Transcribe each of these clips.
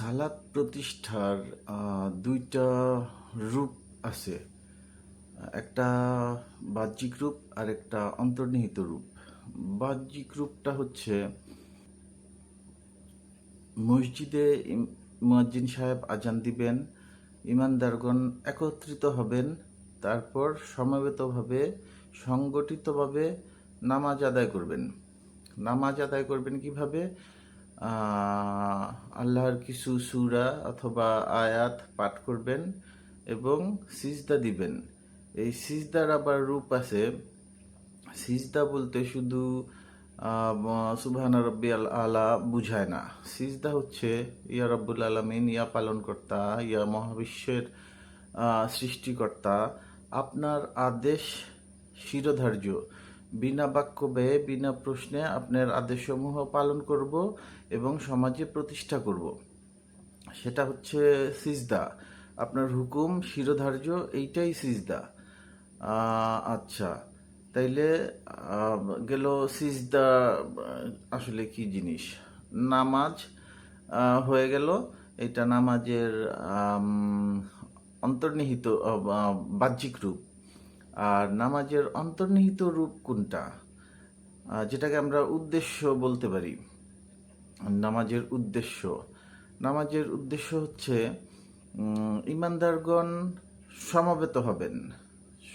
সালাদ প্রতিষ্ঠার দুইটা রূপ আছে। একটা বাহ্যিক রূপ আর একটা অন্তর্নিহিত রূপ। বাহ্যিক রূপটা হচ্ছে মসজিদে মুয়াজ্জিন সাহেব আজান দিবেন, ইমানদারগণ একত্রিত হবেন, তারপর সমবেতভাবে, সংগঠিতভাবে নামাজ আদায় করবেন। নামাজ আদায় করবেন কীভাবে? আল্লাহর কিছু সুরা অথবা আয়াত পাঠ করবেন এবং সিজদা দিবেন। এই সিজদার আবার রূপ আছে, সিজদা বলতে শুধু সুবহান রব্বি আল আলা বুঝায় না। সিজদা হচ্ছে, ইয়া রব্বুল আলমিন, ইয়া পালনকর্তা, ইয়া মহাবিশ্বের সৃষ্টিকর্তা, আপনার আদেশ, শিরোধার্য। বিনা বাক্য ব্যয়ে বিনা প্রশ্নে আপনার আদেশসমূহ পালন করব এবং সমাজে প্রতিষ্ঠা করব। সেটা হচ্ছে সিজদা। আপনার হুকুম, শিরোধার্য, এইটাই সিজদা। আচ্ছা তাইলে গেল সিজদা, আসলে কি জিনিস? নামাজ হয়ে গেল। এটা নামাজের অন্তর্নিহিত বাহ্যিক রূপ। আর নামাজের অন্তর্নিহিত রূপ কোনটা? যেটাকে আমরা উদ্দেশ্য বলতে পারি। নামাজের উদ্দেশ্য। নামাজের উদ্দেশ্য হচ্ছে ইমানদারগণ সমবেত হবেন।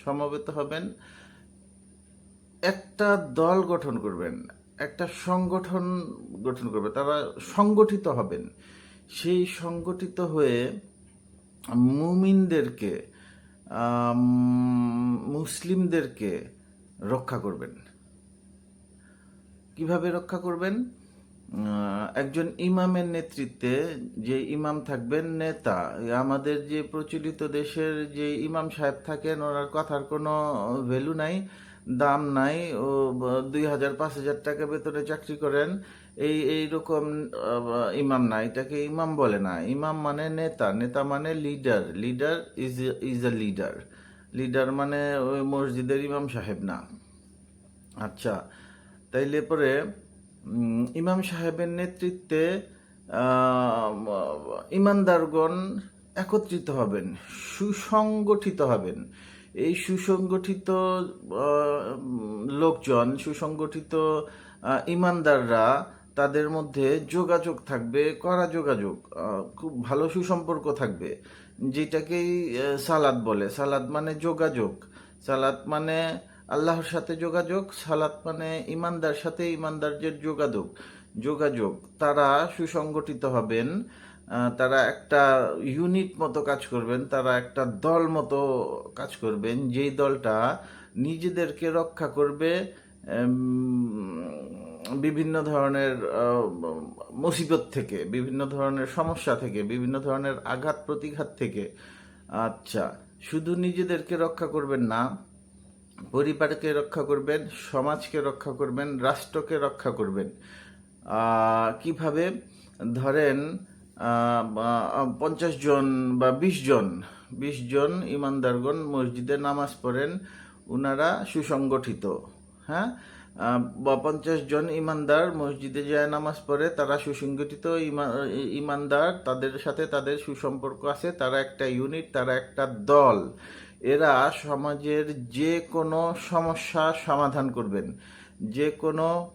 সমবেত হবেন, একটা দল গঠন করবেন, একটা সংগঠন গঠন করবে তারা সংগঠিত হবেন। সেই সংগঠিত হয়ে মুমিনদেরকে মুসলিমদেরকে রক্ষা করবেন। কীভাবে রক্ষা করবেন? একজন ইমামের নেতৃত্বে যে ইমাম থাকবেন নেতা আমাদের যে প্রচলিত দেশের যে ইমাম সাহেব থাকেন ওনার কথার কোনো ভ্যালু নাই দাম নাই ও দুই হাজার পাঁচ হাজার টাকা বেতনে চাকরি করেন এই এইরকম আহ, ইমাম না এটাকে ইমাম বলে না। ইমাম মানে নেতা নেতা মানে leader leader is is a leader leader মানে ওই মসজিদের ইমাম সাহেব না। আচ্ছা তাইলে পরে ইমাম সাহেবের নেতৃত্বে ইমানদারগণ একত্রিত হবেন, সুসংগঠিত হবেন। এই সুসংগঠিত লোকজন, সুসংগঠিত ইমানদাররা তাদের মধ্যে যোগাযোগ থাকবে করা যোগাযোগ খুব ভালো সুসম্পর্ক থাকবে। যেটাকেই সালাদ বলে। সালাদ মানে যোগাযোগ। সালাত মানে আল্লাহর সাথে যোগাযোগ সালাত মানে ইমানদার সাথে ইমানদারদের যোগাযোগ। যোগাযোগ, তারা সুসংগঠিত হবেন তারা একটা ইউনিট মতো কাজ করবেন, তারা একটা দল মতো কাজ করবেন, যেই দলটা নিজেদেরকে রক্ষা করবে বিভিন্ন ধরনের মুসিবত থেকে, বিভিন্ন ধরনের সমস্যা থেকে, বিভিন্ন ধরনের আঘাত প্রতিঘাত থেকে। আচ্ছা শুধু নিজেদেরকে রক্ষা করবেন না, পরিবারকে রক্ষা করবেন, সমাজকে রক্ষা করবেন, রাষ্ট্রকে রক্ষা করবেন। কীভাবে? ধরেন পঞ্চাশ জন বা বিশ জন বিশ জন ইমানদারগণ মসজিদে নামাজ পড়েন, উনারা সুসংগঠিত হ্যাঁ? বা পঞ্চাশ জন ইমানদার মসজিদে যায় নামাজ পড়ে, তারা সুসংগঠিত ইমা- ইমানদার, তাদের সাথে তাদের সুসম্পর্ক আছে, তারা একটা ইউনিট, তারা একটা দল। এরা সমাজের যে কোনো সমস্যা সমাধান করবেন। যে কোনো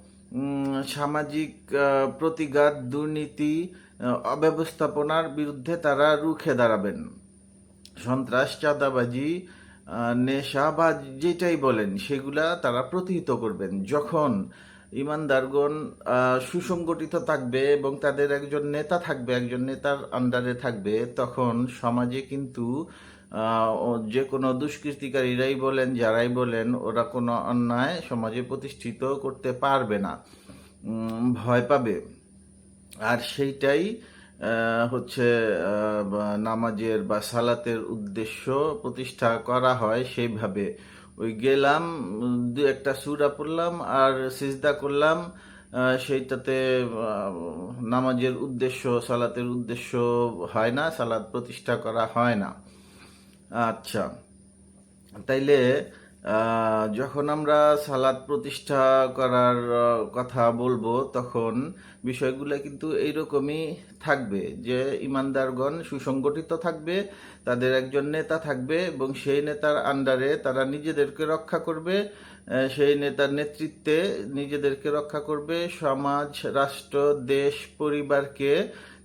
সামাজিক প্রতিঘাত, দুর্নীতি অব্যবস্থাপনার বিরুদ্ধে তারা রুখে দাঁড়াবেন। সন্ত্রাস, চাঁদাবাজি নেশা বা যেটাই বলেন, সেগুলা তারা প্রতিহিত করবেন। যখন ইমানদারগণ সুসংগঠিত থাকবে এবং তাদের একজন নেতা থাকবে, একজন নেতার আন্ডারে থাকবে, তখন সমাজে কিন্তু যে কোনো দুষ্কৃতিকারীরাই বলেন, যারাই বলেন, ওরা কোনো অন্যায় সমাজে প্রতিষ্ঠিত করতে পারবে না। ভয় পাবে। আর সেইটাই হচ্ছে নামাজের বা সালাতের উদ্দেশ্য প্রতিষ্ঠা করা হয় সেইভাবে। ওই গেলাম, দু একটা সুরা পড়লাম আর সিজদা করলাম সেইটাতে নামাজের উদ্দেশ্য, সালাতের উদ্দেশ্য হয় না, সালাত প্রতিষ্ঠা করা হয় না। আচ্ছা তাইলে যখন আমরা সালাদ প্রতিষ্ঠা করার কথা বলব, তখন বিষয়গুলো কিন্তু এইরকমই থাকবে যে ইমানদারগণ সুসংগঠিত থাকবে, তাদের একজন নেতা থাকবে এবং সেই নেতার আন্ডারে তারা নিজেদেরকে রক্ষা করবে সেই নেতার নেতৃত্বে নিজেদেরকে রক্ষা করবে, সমাজ, রাষ্ট্র, দেশ, পরিবারকে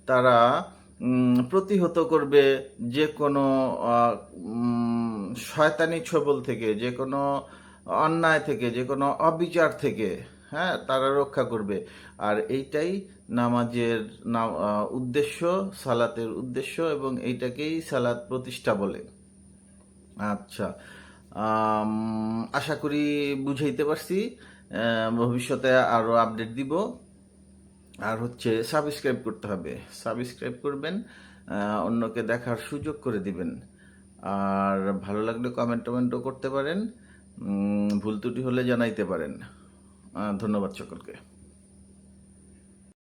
তারা প্রতিহত করবে যে কোনো শয়তানি ছবল থেকে, যে কোনো অন্যায় থেকে, যে কোনো অবিচার থেকে হ্যাঁ তারা রক্ষা করবে। আর এইটাই নামাজের নাম উদ্দেশ্য, সালাতের উদ্দেশ্য এবং এইটাকেই সালাত প্রতিষ্ঠা বলে। আচ্ছা আশা করি বুঝাইতে পারছি। ভবিষ্যতে আরও আপডেট দিব। আর হচ্ছে সাবস্ক্রাইব করতে হবে। সাবস্ক্রাইব করবেন অন্যকে দেখার সুযোগ করে দিবেন। আর ভালো লাগলে কমেন্ট টমেন্টও করতে পারেন ভুল ত্রুটি হলে জানাইতে পারেন। ধন্যবাদ সকলকে।